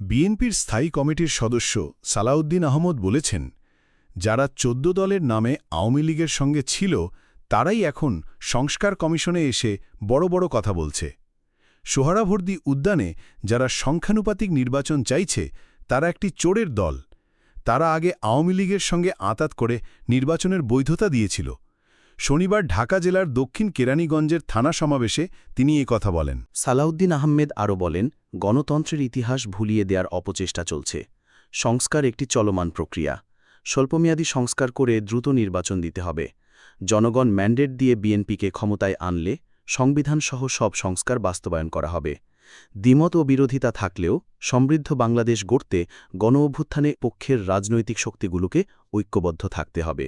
বিএনপির স্থায়ী কমিটির সদস্য সালাউদ্দিন আহমদ বলেছেন, যারা চোদ্দ দলের নামে আওয়ামী লীগের সঙ্গে ছিল, তারাই এখন সংস্কার কমিশনে এসে বড় বড় কথা বলছে। সোহরাভর্দি উদ্যানে যারা সংখ্যানুপাতিক নির্বাচন চাইছে, তারা একটি চোরের দল। তারা আগে আওয়ামী লীগের সঙ্গে আঁতাত করে নির্বাচনের বৈধতা দিয়েছিল। শনিবার ঢাকা জেলার দক্ষিণ কেরানীগঞ্জের থানা সমাবেশে তিনি এ কথা বলেন। সালাউদ্দিন আহমেদ আরও বলেন, গণতন্ত্রের ইতিহাস ভুলিয়ে দেওয়ার অপচেষ্টা চলছে। সংস্কার একটি চলমান প্রক্রিয়া। স্বল্পমেয়াদী সংস্কার করে দ্রুত নির্বাচন দিতে হবে। জনগণ ম্যান্ডেট দিয়ে বিএনপিকে ক্ষমতায় আনলে সংবিধানসহ সব সংস্কার বাস্তবায়ন করা হবে। দ্বিমত ও বিরোধিতা থাকলেও সমৃদ্ধ বাংলাদেশ গড়তে গণ অভ্যুত্থানে পক্ষের রাজনৈতিক শক্তিগুলোকে ঐক্যবদ্ধ থাকতে হবে।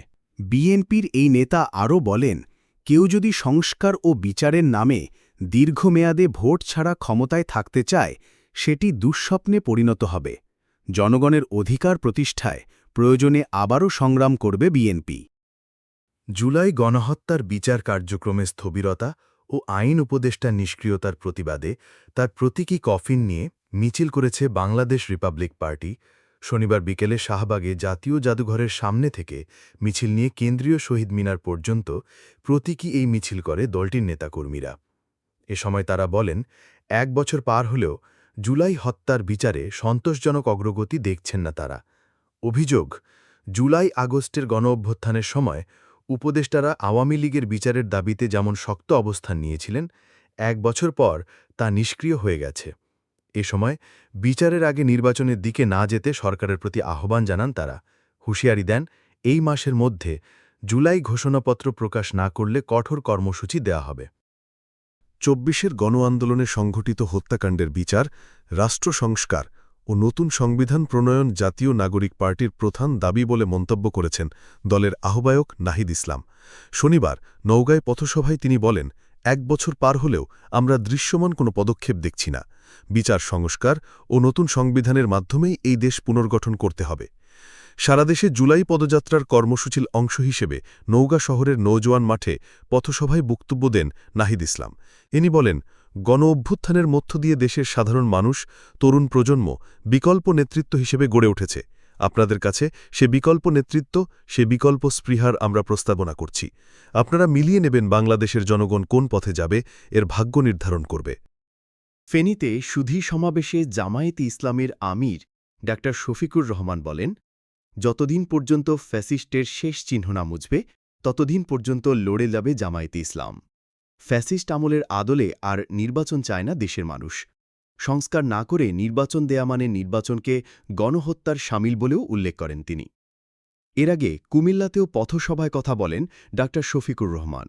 বিএনপির এই নেতা আরও বলেন, কেউ যদি সংস্কার ও বিচারের নামে দীর্ঘমেয়াদে ভোট ছাড়া ক্ষমতায় থাকতে চায়, সেটি দুঃস্বপ্নে পরিণত হবে। জনগণের অধিকার প্রতিষ্ঠায় প্রয়োজনে আবারও সংগ্রাম করবে বিএনপি। জুলাই গণহত্যার বিচার কার্যক্রমে স্থবিরতা ও আইন উপদেষ্টা নিষ্ক্রিয়তার প্রতিবাদে তার প্রতীকী কফিন নিয়ে মিছিল করেছে বাংলাদেশ রিপাবলিক পার্টি শনিবার বিকেলে শাহবাগে জাতীয় জাদুঘরের সামনে থেকে মিছিল নিয়ে কেন্দ্রীয় শহীদ মিনার পর্যন্ত প্রতীকী এই মিছিল করে দলটির নেতাকর্মীরা। এ সময় তারা বলেন, এক বছর পার হলেও জুলাই হত্যার বিচারে সন্তোষজনক অগ্রগতি দেখছেন না তারা। অভিযোগ, জুলাই আগস্টের গণ অভ্যুত্থানের সময় উপদেষ্টারা আওয়ামী লীগের বিচারের দাবিতে যেমন শক্ত অবস্থান নিয়েছিলেন, এক বছর পর তা নিষ্ক্রিয় হয়ে গেছে। এ সময় বিচারের আগে নির্বাচনের দিকে না যেতে সরকারের প্রতি আহ্বান জানান তারা। হুঁশিয়ারি দেন, এই মাসের মধ্যে জুলাই ঘোষণাপত্র প্রকাশ না করলে কঠোর কর্মসূচি দেয়া হবে। চব্বিশের গণ আন্দোলনে সংঘটিত হত্যাকাণ্ডের বিচার, রাষ্ট্র সংস্কার ও নতুন সংবিধান প্রণয়ন জাতীয় নাগরিক পার্টির প্রধান দাবি বলে মন্তব্য করেছেন দলের আহ্বায়ক নাহিদ ইসলাম। শনিবার নৌগায় পথসভায় তিনি বলেন এক বছর পার হলেও আমরা দৃশ্যমান কোনো পদক্ষেপ দেখছি না। বিচার সংস্কার ও নতুন সংবিধানের মাধ্যমেই এই দেশ পুনর্গঠন করতে হবে। সারা দেশে জুলাই পদযাত্রার কর্মসূচির অংশ হিসেবে নৌগা শহরের নৌজওয়ান মাঠে পথসভায় বক্তব্য দেন নাহিদ ইসলাম। ইনি বলেন, গণ অভ্যুত্থানের মধ্য দিয়ে দেশের সাধারণ মানুষ, তরুণ প্রজন্ম বিকল্প নেতৃত্ব হিসেবে গড়ে উঠেছে। আপনাদের কাছে সে বিকল্প নেতৃত্ব, সে বিকল্প স্পৃহার আমরা প্রস্তাবনা করছি। আপনারা মিলিয়ে নেবেন বাংলাদেশের জনগণ কোন পথে যাবে, এর ভাগ্য নির্ধারণ করবে। ফেনীতে সুধী সমাবেশে জামায়াতে ইসলামের আমির ডা শফিকুর রহমান বলেন, যতদিন পর্যন্ত ফ্যাসিস্টের শেষ চিহ্ন না মুছবে, ততদিন পর্যন্ত লড়ে যাবে জামায়াতে ইসলাম। ফ্যাসিস্ট আমলের আদলে আর নির্বাচন চায় না দেশের মানুষ। সংস্কার না করে নির্বাচন দেয়া মানে নির্বাচনকে গণহত্যার সামিল বলেও উল্লেখ করেন তিনি। এর আগে কুমিল্লাতেও পথসভায় কথা বলেন ডা. শফিকুর রহমান।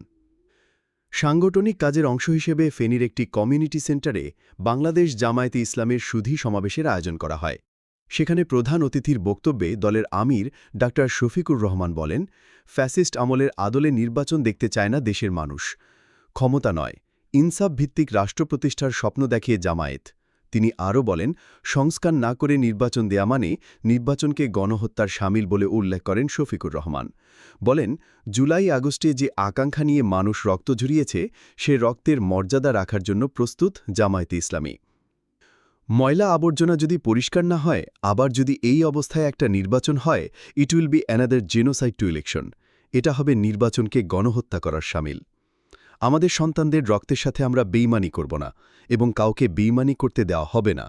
সাংগঠনিক কাজের অংশ হিসেবে ফেনীর একটি কমিউনিটি সেন্টারে বাংলাদেশ জামায়াতে ইসলামের সুধী সমাবেশের আয়োজন করা হয়। সেখানে প্রধান অতিথির বক্তব্যে দলের আমির ডা. শফিকুর রহমান বলেন, ফ্যাসিস্ট আমলের আদলে নির্বাচন দেখতে চায় না দেশের মানুষ। ক্ষমতা নয়। ইনসাফ ভিত্তিক রাষ্ট্র প্রতিষ্ঠার স্বপ্ন দেখিয়ে জামায়েত। তিনি আরও বলেন, সংস্কার না করে নির্বাচন দেয়া মানে নির্বাচনকে গণহত্যার সামিল বলে উল্লেখ করেন শফিকুর রহমান। বলেন, জুলাই আগস্টে যে আকাঙ্ক্ষা নিয়ে মানুষ রক্ত ঝরিয়েছে, সে রক্তের মর্যাদা রাখার জন্য প্রস্তুত জামায়াতে ইসলামী। ময়লা আবর্জনা যদি পরিষ্কার না হয়, আবার যদি এই অবস্থায় একটা নির্বাচন হয় it will be another genocide to election এটা হবে নির্বাচনকে গণহত্যা করার সামিল। আমাদের সন্তানদের রক্তের সাথে আমরা বেইমানি করব না এবং কাউকে বেইমানি করতে দেওয়া হবে না।